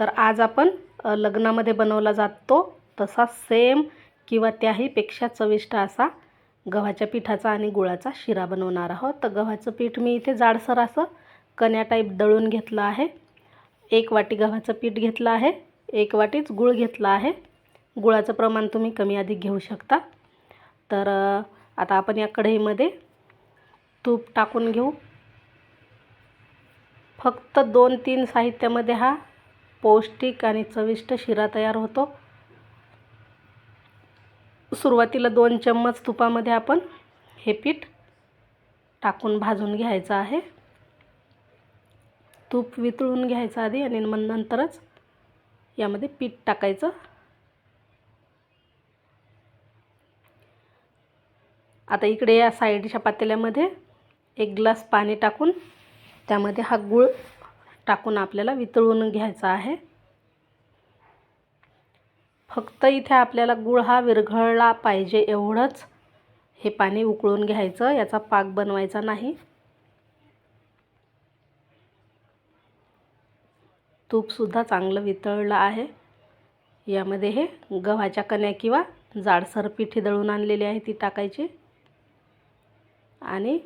तर आज आपण लग्नामध्ये बनवला जातो तसा सेम किंवा त्याहीपेक्षा चविष्ट असा गव्हाच्या पिठाचा आणि गुळाचा शिरा बनवणार आहोत. तर गव्हाचं पीठ मी इथे जाडसर असं कण्या टाईप दळून घेतलं आहे. एक वाटी गव्हाचं पीठ घेतलं आहे. एक वाटीच गूळ घेतला आहे. गुळाचं प्रमाण तुम्ही कमी अधिक घेऊ शकता. तर आता आपण या कढईमध्ये तूप टाकून घेऊ. फक्त दोन तीन साहित्यामध्ये हा पौष्टिक आणि चविष्ट शिरा तयार होतो. सुरुवातीला दोन चम्मच तुपामध्ये आपण हे पीठ टाकून भाजून घ्यायचं आहे. तूप वितळून घ्यायचं आधी आणि मग नंतरच यामध्ये पीठ टाकायचं. आता इकडे या साईडच्या पातेल्यामध्ये एक ग्लास पाणी टाकून त्यामध्ये हा गूळ टाकून आपल्याला वितळून घ्यायचा आहे. फक्त इथे आपल्याला गूळ हा विरघळला पाहिजे एवढंच. हे पाणी उकळून घ्यायचं याचा पाक बनवायचा नाही. तूपसुद्धा चांगलं वितळलं आहे. यामध्ये हे गव्हाच्या कण्या किंवा जाडसर पिठी दळून आणलेली आहे ती टाकायची. आणि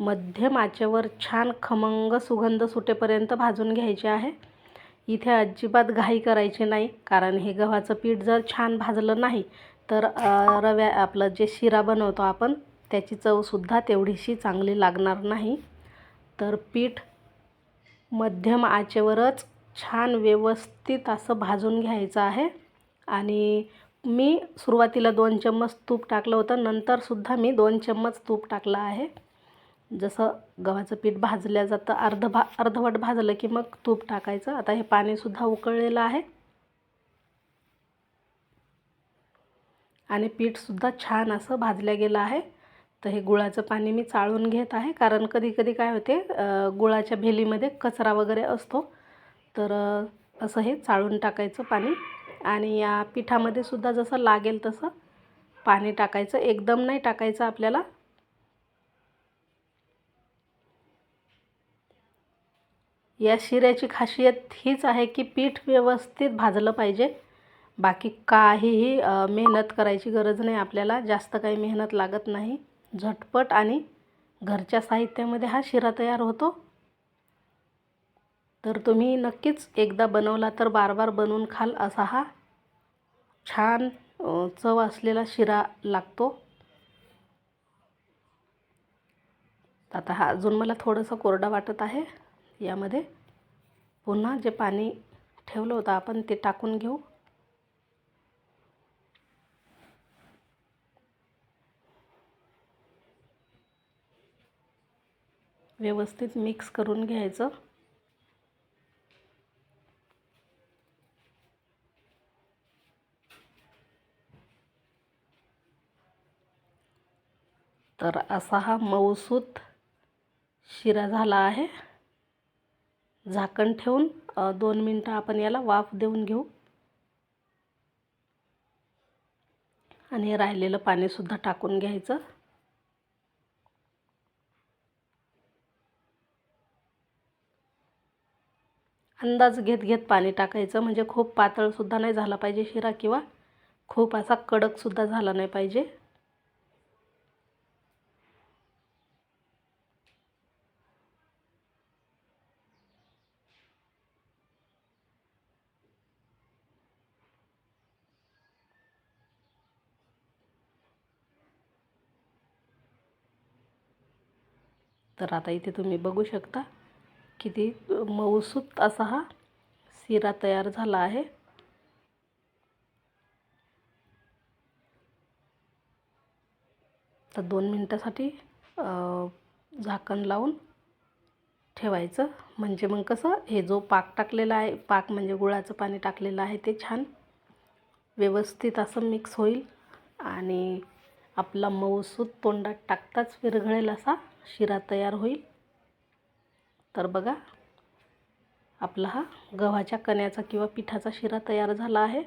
मध्यम आचेवर छान खमंग सुगंध सुटेपर्यंत भाजून घ्यायचे आहे. इथे अजिबात घाई करायची नाही कारण हे गव्हाचं पीठ जर छान भाजलं नाही तर रव्या आपलं जे शिरा बनवतो आपण त्याची चवसुद्धा तेवढीशी चांगली लागणार नाही. तर पीठ मध्यम आचेवरच छान व्यवस्थित असं भाजून घ्यायचं आहे. आणि मी सुरुवातीला दोन चम्मच तूप टाकलं होतं नंतरसुद्धा मी दोन चम्मच तूप टाकलं आहे. जसं गव्हाचं पीठ भाजल्या जातं अर्ध भा अर्धवट भाजलं की मग तूप टाकायचं. आता हे पाणीसुद्धा उकळलेलं आहे. आणि पीठसुद्धा छान असं भाजलं गेलं आहे. तर हे गुळाचं पाणी मी चाळून घेत आहे. कारण कधी कधी काय होते गुळाच्या भेलीमध्ये कचरा वगैरे असतो. तर असं हे चाळून टाकायचं पाणी. आणि या पिठामध्ये सुद्धा जसं लागेल तसं पाणी टाकायचं. एकदम नाही टाकायचं आपल्याला. या शिऱ्याची खासियत हीच आहे की पीठ व्यवस्थित भाजलं पाहिजे. बाकी काहीही मेहनत करायची गरज नाही आपल्याला. जास्त काही मेहनत लागत नाही. झटपट आणि घरच्या साहित्यामध्ये हा शिरा तयार होतो. तर तुम्ही नक्कीच एकदा बनवला तर बार बार बनवून खाल असा हा छान चव असलेला शिरा लागतो. आता हा अजून मला थोडंसं कोरडा वाटत आहे यामध्ये. पुन्हा जे पाणी ठेवलं होतं आपण ते टाकून घेऊ. व्यवस्थित मिक्स करून घ्यायचं. तर असा हा मऊसूत शिरा झाला आहे. झाकण ठेवून दोन मिनटं आपण याला वाफ देऊन घेऊ. आणि राहिलेलं पाणीसुद्धा टाकून घ्यायचं. अंदाज घेत घेत पाणी टाकायचं म्हणजे खूप पातळसुद्धा नाही झाला पाहिजे शिरा किंवा खूप असा कडकसुद्धा झाला नाही पाहिजे. तर आता इथे तुम्ही बघू शकता किती मऊसूत असा हा शिरा तयार झाला आहे. तर दोन मिनटासाठी झाकण लावून ठेवायचं. म्हणजे मग कसं हे जो पाक टाकलेला आहे पाक म्हणजे गुळाचं पाणी टाकलेलं आहे ते छान व्यवस्थित असं मिक्स होईल. आणि आपला मऊसूत तोंडात टाकताच विरघळेल असा शिरा तयार होईल. तर बघा आपला हा गव्हाच्या कण्याचा किंवा पिठाचा शिरा तयार झाला आहे.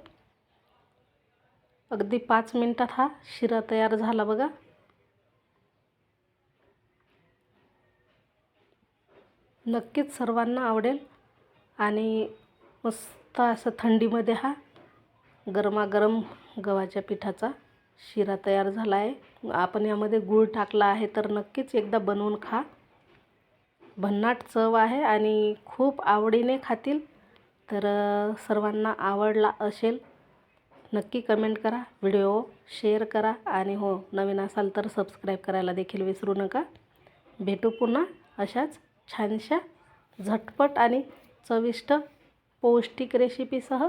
अगदी पाच मिनटात हा शिरा तयार झाला बघा. नक्कीच सर्वांना आवडेल आणि मस्त असं थंडीमध्ये हा गरमागरम गव्हाच्या पिठाचा शिरा तयार झाला आहे आपण यामध्ये गूळ टाकला आहे तर नक्कीच एकदा बनवून खा. भन्नाट चव आहे आणि खूप आवडीने खातील. तर सर्वांना आवडला असेल नक्की कमेंट करा व्हिडिओ शेअर करा आणि हो नवीन असाल तर सबस्क्राईब करायला देखील विसरू नका. भेटू पुन्हा अशाच छानशा झटपट आणि चविष्ट पौष्टिक रेसिपीसह